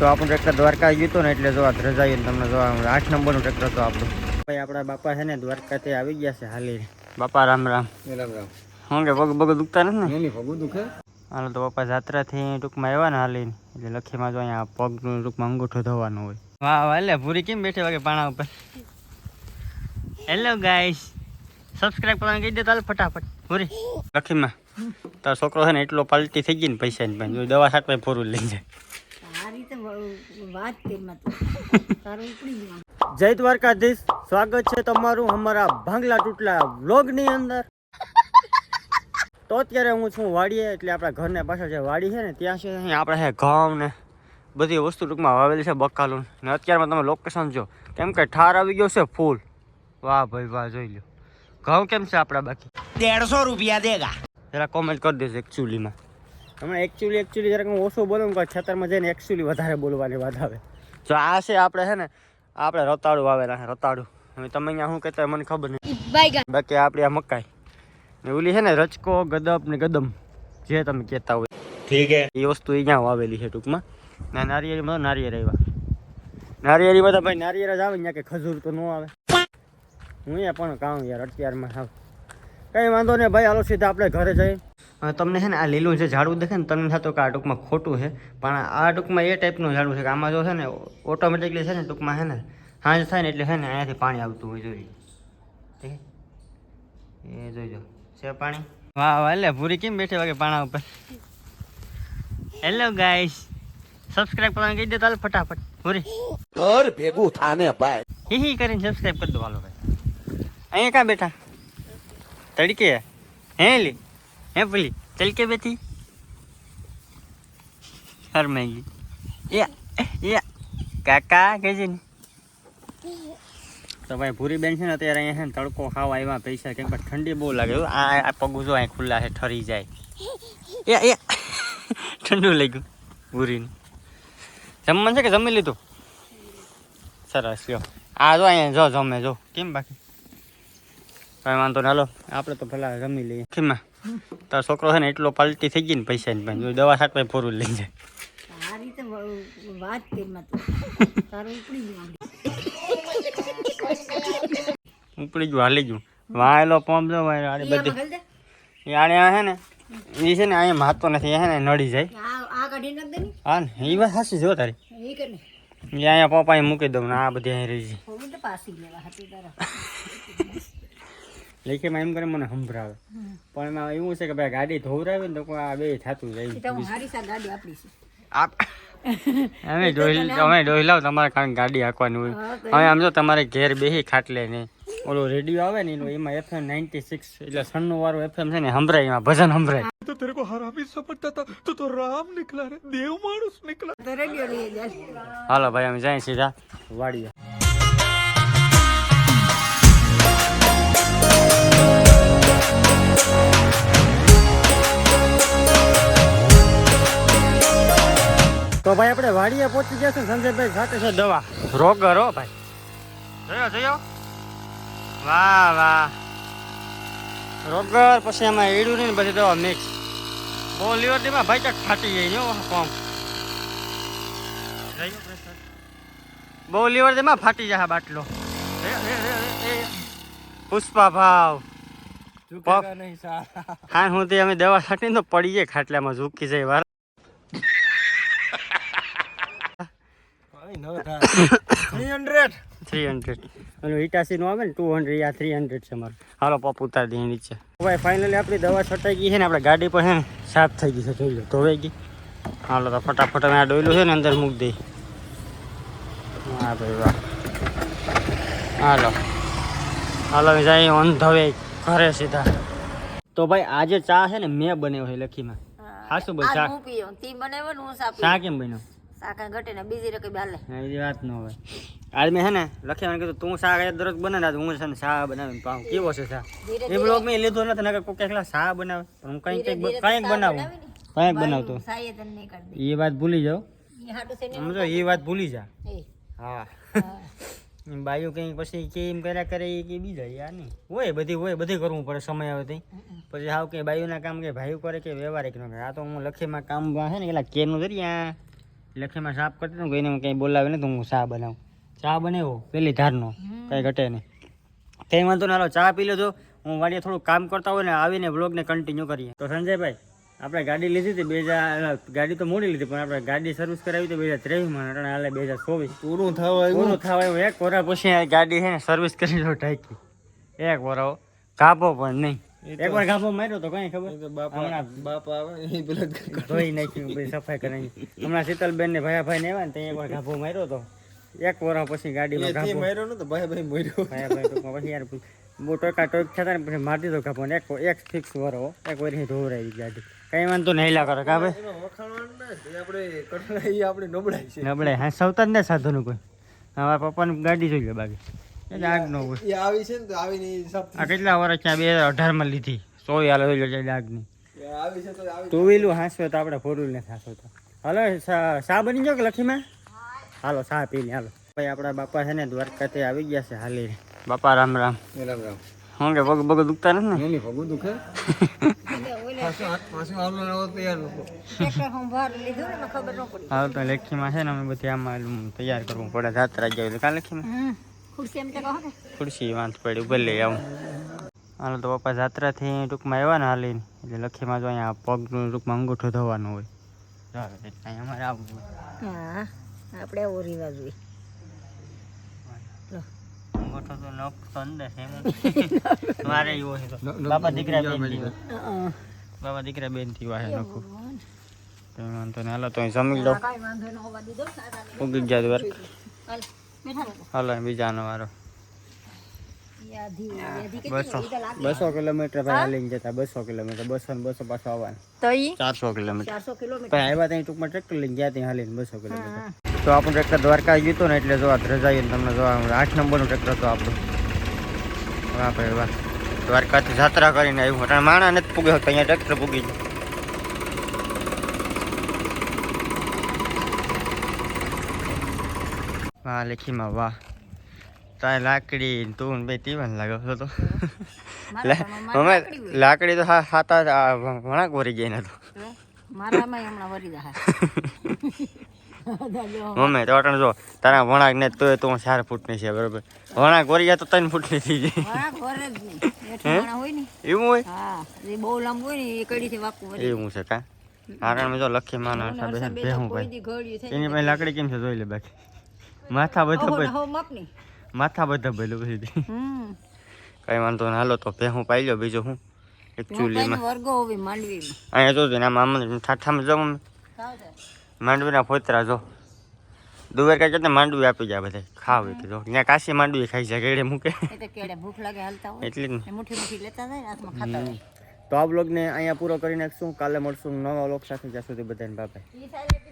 તો આપણું ટ્રેક્ટર દ્વારકા ગયું હતું ને એટલે જો આ રજાયું તમને જો આઠ નંબરનું ટ્રેક્ટર હતું આપણું. ભાઈ આપણા બાપા છે ને દ્વારકાથી આવી ગયા છે હાલી બાપા રામ રામ. રામ રામ. હું કે પગ પગ દુખતા નથી ને? પગું દુખે. હાલો તો પપ્પા જાત્રાથી ટૂંકમાં આવ્યા ને હાલીને. એટલે લખીમાં જો અહીંયા પગનું ટૂંકમાં અંગૂઠો ધોવાનું હોય. વાહ વાહ એટલે પૂરી કેમ બેઠી વાગે પાણા ઉપર? હેલો ગાઈસ સબસ્ક્રાઇબ કરવાનું કહી દે તાલ ફટાફટ. પૂરી લખીમાં. તારો છોકરો છે ને એટલો પાલટી થઈ ગઈ ને પૈસાની પણ દવા છાંટવા પૂરું લઈ જાય. જય દ્વારકાધીશ. સ્વાગત છે તમારું અમારા ભાંગલા તૂટલા વ્લોગની અંદર. તો અત્યારે હું છું વાડીએ એટલે આપણા ઘરને પાછળ જે વાડી છે ને ત્યાં છે. અહીં આપણે છે ઘઉં ને બધી વસ્તુ ટૂંકમાં વાવેલી છે બકાલું. ને અત્યારમાં તમે લોકેશન જો કેમ કે ઠાર આવી ગયો છે ફૂલ. વાહ ભાઈ વાહ જોઈ લો ઘઉં કેમ છે આપણા બાકી? દેડસો રૂપિયા દેગા. જરા કોમેન્ટ કરી દેજો એકચ્યુઅલીમાં હમણાં એકચ્યુઅલી એકચ્યુઅલી જરાક ઓછો ઓછું બોલું કે છતરમાં જઈને એકચ્યુઅલી વધારે બોલવાની વાત આવે. જો આ છે આપણે છે ને આપણે રતાડું આવેલા છે રતાડું હવે તમે અહીંયા શું કહેતા મને ખબર નહીં. બાકી આપણે આ મકાઈ. ને ઓલી છે ને રચકો ગદપ ને ગદમ જે તમે કહેતા હોય. ઠીક એ વસ્તુ અહીંયા વાવેલી છે ટૂંકમાં. ને નારિયેળીમાં નારિયેળ આવ્યા. નારિયેળીમાં બધા ભાઈ નારિયેળ જ આવે ત્યાં કે ખજૂર તો ન આવે. હું અહીંયા પણ કામ યાર અત્યારમાં આવે કંઈ વાંધો નહીં ભાઈ હાલો સીધા આપણે ઘરે જઈએ તમને છે ને આ લીલું જે ઝાડું દેખે ને તમને થતું કે આ ટૂંકમાં ખોટું છે. પણ આ ટૂંકમાં એ ટાઈપનું ઝાડું છે કે આમાં જો છે ને ઓટોમેટિકલી છે ને ટૂંકમાં છે ને સાંજ થાય ને એટલે છે ને અહીંયાથી પાણી આવતું હોય જોઈએ ઠીક એ જોઈજો છે પાણી? વાહ વાહ એટલે ભૂરી કેમ બેઠી વાગે પાણા ઉપર? હેલો ગાઈસ સબસ્ક્રાઇબ કરવાનું કહી દે તાલ ફટાફટ. ભૂરી. ઘર ભેગું થાને ભાઈ. હી હી કરીને સબસ્ક્રાઇબ કરી દો હાલો ભાઈ. અહીંયા ક્યાં બેઠા? તડકે? હે લી, હે પેલી, તડકે બેઠી? શરમાઈ ગઈ એ એ, કાકા કે છે ને? તો ભાઈ ભૂરી બેન છે ને અત્યારે અહીંયા છે ને તડકો ખાવા આવ્યા પૈસા કેમ પણ ઠંડી બહુ લાગે. આ આ પગું જો અહીં ખુલ્લા છે, ઠરી જાય. એ એ, ઠંડુ લાગ્યું ભૂરીને. જમવાનું છે કે જમી લીધું? સરસ, લ્યો. આ જો અહીંયા જો જમે, જો. કેમ બાકી? કઈ વાંધો ના લો આપણે તો ભલા જમી લઈએ. કેમાં તારો છોકરો છે ને એટલો પલટી થઈ ગઈ ને પૈસાની પણ દવા દવા ભાઈ ફોરું લઈ જાય. આ રીતે વ- વાત કરીમાં તો. તારું ઉપડી ગયું હાલી ગયું. વાયેલો પંપ જો આડે આડી બધી. આને આ છે ને એ છે ને અહીંયા મારતો નથી હે છે ને નડી જાય. ને. હા ને એ વાત સાચી જો તારી. એ કરે એ અહીંયા પપ્પાએ મૂકી દઉં ને આ બધી અહીં રહી છે. લેખીમાં એમ કરે મને સંભળાવે. પણ એમાં એવું છે કે ભાઈ ગાડી ધોવરાવી ને તો આ બે થતું જાય. ગાડી આપણી આપ અમે જોઈ અમે જોઈ લાવ તમારે કારણ ગાડી હાંકવાની હોય. હવે આમ જો તમારે ઘેર બેહી ખાટલે ને. ઓલો રેડિયો આવે ને એમાં એફએમ નાઇન્ટી સિક્સ એટલે સન્નુ વાળું એફએમ છે ને સંભળાય એમાં ભજન સંભળાય. તો તેરે કો હરામી સમજતા હતા. તો તો રામ નીકળા રે દેવ માણસ નીકળા તો રેડિયો લઈ જાય હાલો ભાઈ અમે જાય સીધા. વાડીયા ભાઈ આપણે વાડીએ પહોંચી ગયા છે સંજયભાઈ સાથે છે દવા. રોગર હો ભાઈ. જોયો જોયો? વાહ વાહ. રોગર પછી એમાં એડું ને બધી દવા મિક્સ બહુ લીવર દીમાં ભાઈ ચાક ફાટી જાય ને કોમ. બહુ લીવર દેમાં ફાટી જાય બાટલો. પુષ્પા ભાવ હા હું તે અમે દવા છાંટીને તો પડી જાય ખાટલામાં ઝૂકી જાય થ્રી હંડ્રેડ અને આવે ને ટુ હંડ્રેડ આ થ્રી હંડ્રેડ છે મારું. હાલો પપ ઉતારી દઈએ નીચે. ભાઈ ફાઇનલી આપણી દવા છટાઈ ગઈ છે ને આપણે ગાડી પર છે ને સાફ થઈ ગઈ છે જોઈ લો ધોવાઈ ગઈ. હાલો તો ફટાફટ અમે આ ડોયલું છે ને અંદર મૂકી દઈ હા ભાઈ વાહ. હાલો. હાલો જાય ઓન ધવે ઘરે સીધા. તો ભાઈ આજે ચા છે ને મેં બનાવ્યો છે લખીમાં. હા શું ભાઈ ચા? હું પીયો તી બનાવ્યો હું સા ચા કેમ બન્યો સાકા ઘટે ને બીજી રકમ હાલે ના, વાત ન હોય. આજ મેં હે ને લખીને કીધું તું શાક અહીંયા દરરોજ બનાવે ને હું છે ને શા બનાવીને પાઉં કેવો છે શા એ બ્લોગ મેં લીધો નથી નકર કોઈ એકલા શા બનાવે. પણ હું કંઈક કંઈક કંઈક બનાવું. કંઈક બનાવતો એ વાત ભૂલી જાઓ સમજો એ વાત ભૂલી જા. હા. બાયું કંઈક પછી કે એમ કર્યા કરે એ કે બીજા યાર નહીં. હોય બધી હોય બધી કરવું પડે સમય આવે ત્યાં પછી હાવ કે બાયુના કામ કે ભાઈઓ કરે કે વ્યવહારિક ન કરે. આ તો હું લખીમાં કામ છે ને પેલા કેરનું દરિયા. લખીમાં સાફ કરતી ને એને કંઈ બોલાવે ને તો હું ચા બનાવું. ચા બનાવ્યો પેલી ધારનો કંઈ ઘટે નહીં. કંઈ વાંધો ના હાલો ચા પી લેજો હું વાડીએ થોડું કામ કરતા હોય ને આવીને બ્લોગને કન્ટિન્યુ કરીએ. તો સંજયભાઈ આપણે ગાડી લીધી હતી બે હજાર ગાડી તો મોડી લીધી પણ આપણે ગાડી સર્વિસ કરાવી હતી બે હજાર ત્રેવીસમાં અટાણે હાલે બે હજાર ચોવીસ. પૂરું થવા પૂરું થવા આવ્યું. એક વરા પછી આ ગાડી છે ને સર્વિસ કરી દો ઢાંકી. એક વરાઓ કાપો પણ નહીં. એક વાર ગાભો માર્યો તો કઈ ખબર. બાપા આવે એ પેલા ધોઈ નાખ્યું પછી સફાઈ કરાવી. હમણાં શીતલબેન ને ભાયા ભાઈ ને આવ્યા ને ત્યાં એક વાર ગાભો માર્યો તો. એક વર્ષ પછી ગાડીમાં ગાભો માર્યો ને તો ભાઈ ભાઈ મર્યો. ભાઈ ભાઈ પછી યાર બહુ ટોકા ટોક થતા ને પછી મારી દીધો ગાભો ને. એક એક ફિક્સ વરો એક વાર ધોવરાઈ ગાડી કઈ વાંધો નહીં લા કરો કા ભાઈ એમાં વખાણવાનું ના એ આપણે કઠણાઈ આપણે નબળાઈ છે. નબળાઈ હા સૌતા જ ને સાધુનું કોઈ. હા પપ્પાની ગાડી જોઈ લે બાકી. એટલે આગ ન હોય. એ આવી છે ને તો આવીને ઈ આ કેટલા વર્ષ ત્યાં બે હજાર અઢારમાં લીધી. સોય હાલ હોય એટલે આવી છે તો આવી ટુ હાંસવે તો આપણે ફોર ને હાંસવો તો. હાલો સા સા બની જાવ કે લખીમાં હાલો સા પી લે હાલો. ભાઈ આપણા બાપા છે ને દ્વારકાથી આવી ગયા છે હાલી. બાપા રામ રામ. રામ રામ. હું કે પગ પગ દુખતા નથી ને? એની દુખે. ના તો ને ન લેખીમાં છે ને અમે બધી આમાં તૈયાર કરવું પડે જાત્રા જાય કાં લેખીમાં? ખુરશી એમ તો કહો ને ખુરશી વાંધ પડી ઉપર લઈ આવું હાલો તો પપ્પા જાત્રાથી ટૂંકમાં આવ્યા ને હાલીને. એટલે લખીમાં જો અહીંયા પગનું ટૂંકમાં અંગૂઠો ધોવાનું હોય. અમારે આવવું હા આપણે એવો રિવાજ હોય. અંગૂઠો તો નખ તો અંદર છે મારે એવો છે બાપા દીકરા બેનથી બાપા દીકરા બેનથી વાહે નખું. તો વાંધો ને હાલો તો અહીં જમી લો. ઉગી ગયા વર્ક હાલ બીજાનો વારો બસો. કિલોમીટર ભાઈ હાલીને જતા બસો કિલોમીટર બસો ને બસો પાછો આવવાનું. ચારસો કિલોમીટર. ચારસો આવ્યા ત્યાં ટૂંકમાં ટ્રેક્ટર લઈને ગયા ત્યાં હાલીને બસો કિલોમીટર. તો આપણું ટ્રેક્ટર દ્વારકા ગયું હતું ને એટલે જોવા ને તમને જોવા. આઠ નંબરનું ટ્રેક્ટર હતું આપણું. વાહ ભાઈ વાહ. દ્વારકાથી જાત્રા કરીને આવ્યું. માણસ માણા નથી પૂગ્યો અહીંયા ટ્રેક્ટર પૂગી ગયું. વાહ લેખીમાં વાહ તાય લાકડી તું બે તીવન લાગો છો તો લાકડી તો હા હાતા આ વણાક વરી ગઈ ને તો મારામાં હમણાં વરી જાય મમ્મી તો અટણ જો તારા વણાક ને તો તો ચાર ફૂટની છે બરોબર વણાક વરી ગયા તો ત્રણ થઈ જાય ને એવું હોય હા એ બહુ લાંબુ હોય ને એ કડીથી વાકું એવું છે કા કારણ જો લખી માના હિસાબે થઈ એની પાસે લાકડી કેમ છે જોઈ લે બાકી માથા બધા ભાઈ માથા બધા ભેલું પછી હમ. કઈ વાંધો ના હાલો તો ભેહું પાઈ લો બીજું હું. એક ચૂલીમાં. વર્ગો હોવી અહીંયા જોજો ને આમાં આમાં ઠાઠામાં જાઉં મમ્મી. માંડવીના ફોતરા જો. દુવેર કાંઈ કહેતા માંડવી આપી જાય બધા. ખાવ કે જો. ત્યાં કાશી માંડવી ખાઈ જાય ગેડે મૂકે. કેડે ભૂખ લાગે હાલતા હોય. એટલી લેતા જાય હાથમાં ખાતા હોય. તો આ બ્લોગને અહીંયા પૂરો કરી નાખશું. કાલે મળશું નવા બ્લોગ સાથે. જ્યાં સુધી બધાને સાઈડ